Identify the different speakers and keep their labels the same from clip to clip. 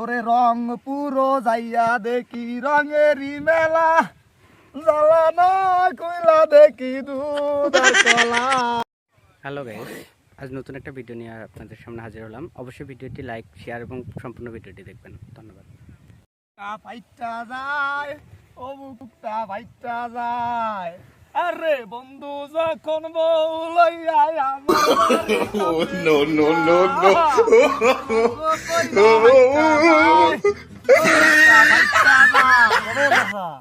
Speaker 1: ওরে রং পুরো যাইয়া দেখি রঙেরই মেলা। জ্বালা না কইলা দেখি দুধ কলা
Speaker 2: হ্যালো গাইস আজ নতুন একটা ভিডিও নিয়ে আপনাদের সামনে হাজির হলাম। অবশ্যই ভিডিওটি লাইক শেয়ার এবং সম্পূর্ণ ভিডিওটি দেখবেন। ধন্যবাদ।
Speaker 1: বুকটা ফাইটা যায় ও বুকটা ফাইটা যায়। আরে বন্ধু যখন বউ লইয়া আমার
Speaker 3: no, no, no, no.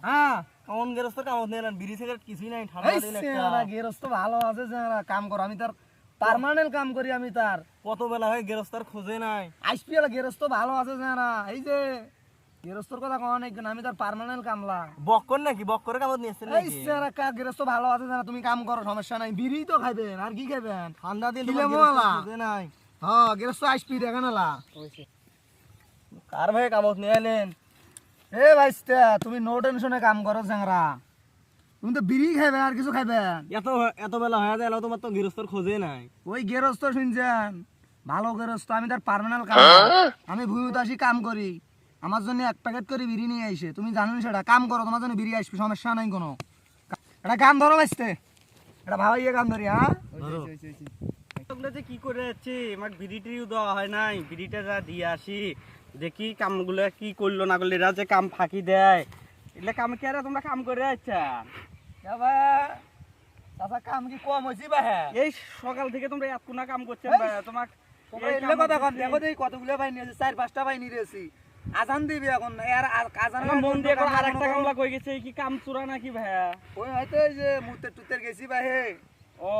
Speaker 1: হ্যাঁ।
Speaker 4: কেমন গেরস্ত কামত নিয়ে এলেন বিড়ি সিগারেট কিছুই নাই ঠান্ডা
Speaker 1: এই
Speaker 4: দিন একটা।
Speaker 1: গেরস্ত ভালো আছে কাম করো আমি তার পার্মানেন্ট কাম করি আমি তার।
Speaker 4: কত বেলা হয় গেরস্তার খোঁজে নাই।
Speaker 1: আইসপিএল গেরস্ত ভালো আছে সেরা এই যে গেরস্তর কথা কওয়া নাই আমি তার পার্মানেন্ট কামলা।
Speaker 4: বক্কর নাকি? কামত নিয়ে এসেছেন
Speaker 1: এই
Speaker 4: নাকি?
Speaker 1: সেরা কা গেরস্ত ভালো আছে তুমি কাম করো সমস্যা নাই। বিড়ি তো খাইবেন আর কি খাইবেন?
Speaker 4: ঠান্ডা নাই।
Speaker 1: হ্যাঁ গেরস্ত আইসপি দেখেন না
Speaker 4: কার ভাই কামত নিয়ে এলেন
Speaker 1: এ ভাইস্তা তুমি নো টেনশনে কাম করো চ্যাংরা তুমি তো বিড়ি খাইবেন আর কিছু খাইবেন
Speaker 4: এত এত বেলা হয়ে যায় তোমার তো গেরস্তর খোঁজে নাই।
Speaker 1: ওই গেরস্ত শুনছেন? ভালো গেরস্ত আমি তার পার্মানেন্ট কাম আমি ভূমিতে আসি কাম করি। আমার জন্য এক প্যাকেট করে বিড়ি নিয়ে আইসে তুমি জানো সেটা। কাম করো তোমার জন্য বিড়ি আসবে সমস্যা নাই কোনো। এটা কাম ধরো ভাইস্তে এটা ভাবাইয়ে কাম ধরি হ্যাঁ?
Speaker 2: যে কি করে যাচ্ছি? আমাকে বিড়িটিও দেওয়া হয় নাই। বিড়িটা যা দিয়ে আসি দেখি কামগুলো কি করল না করল। এরা যে কাম ফাঁকি দেয়। এগুলো কাম কি আর তোমরা কাম করে
Speaker 1: চাচা কাম কি কম হয়েছি বা হ্যাঁ
Speaker 2: এই সকাল থেকে তোমরা এত কোনা কাম করছ তোমাক
Speaker 1: তোমরা এলে কথা কন দেখো দেখি কতগুলো ভাই নিয়েছে চার পাঁচটা ভাই নিয়েছি আজান দিবি এখন। এর আজান
Speaker 2: মন দিয়ে
Speaker 1: কাম
Speaker 2: আর একটা কামলা কই গেছে কি কাম চুরা নাকি ভাইয়া?
Speaker 1: ওই হয়তো ওই যে মুতের টুতের গেছি ভাই হে।
Speaker 2: ও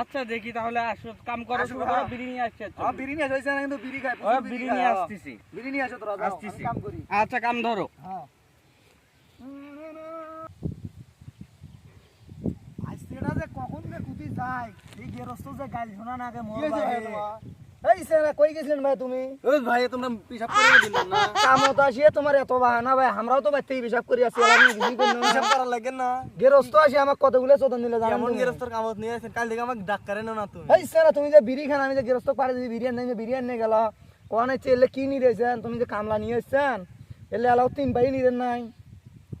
Speaker 2: আচ্ছা দেখি তাহলে আসো কাম করো শুরু করো
Speaker 1: হ্যাঁ।
Speaker 2: বিড়ি নিয়ে আসছে
Speaker 1: আমার বিড়ি নিয়ে আসছে না কিন্তু বিড়ি খাই
Speaker 2: ও বিড়ি নিয়ে আসতেছি।
Speaker 1: বিড়ি নিয়ে আসো তোরা
Speaker 2: আসতেছি।
Speaker 1: কাম করি।
Speaker 2: আচ্ছা কাম ধরো।
Speaker 1: হ্যাঁ। যে কখন যে কুতি যায় এই গেরস্ত যে গাল শোনা না আগে এই সেরা কই গেছিলেন ভাই তুমি?
Speaker 4: ওই ভাই তোমরা পিসাব করে দিলেন না।
Speaker 1: কামত আসিয়ে তোমার এত বাহানা ভাই আমরাও তো বাইতেই হিসাব করি আছি আর আপনি কিছুই করেন না।
Speaker 4: পিসাব লাগে না।
Speaker 1: গেরস্ত আসি আমার কতগুলো চোদন দিলে জানেন
Speaker 4: কেমন গেরস্তর কামত নিয়ে এসেছেন কাল থেকে আমাকে ডাক করে না তুমি।
Speaker 1: এই সেরা তুমি যে বিড়ি খান আমি যে গেরস্ত পাড়ে দিদি বিরিয়ানি নিয়ে বিরিয়ানি নিয়ে গেল ওখানে চেলে কি নিয়ে তুমি যে কামলা নিয়ে এসেছেন এলে এলাও তিন পাই নিলেন নাই।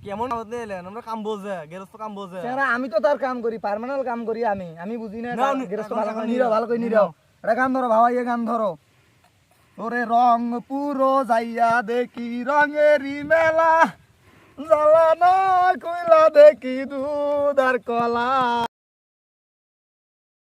Speaker 4: কেমন কামত নিয়ে এলেন? আমরা কাম বোঝে গেরস্ত কাম বোঝে
Speaker 1: আমি তো তার কাম করি পার্মানেন্ট কাম করি আমি। আমি বুঝি না
Speaker 4: নাও, নি-
Speaker 1: গেরস্ত
Speaker 4: নাও,
Speaker 1: ভালো করে
Speaker 4: নিরাও,
Speaker 1: নিরাও ভালো করে নিরাও এটা গান ধরো ভাবা ইয়ে গান ধরো। ওরে রং পুরো যাইয়া দেখি, রঙেরই মেলা। জ্বালানা কইলা দেখি দুধ আর কলা।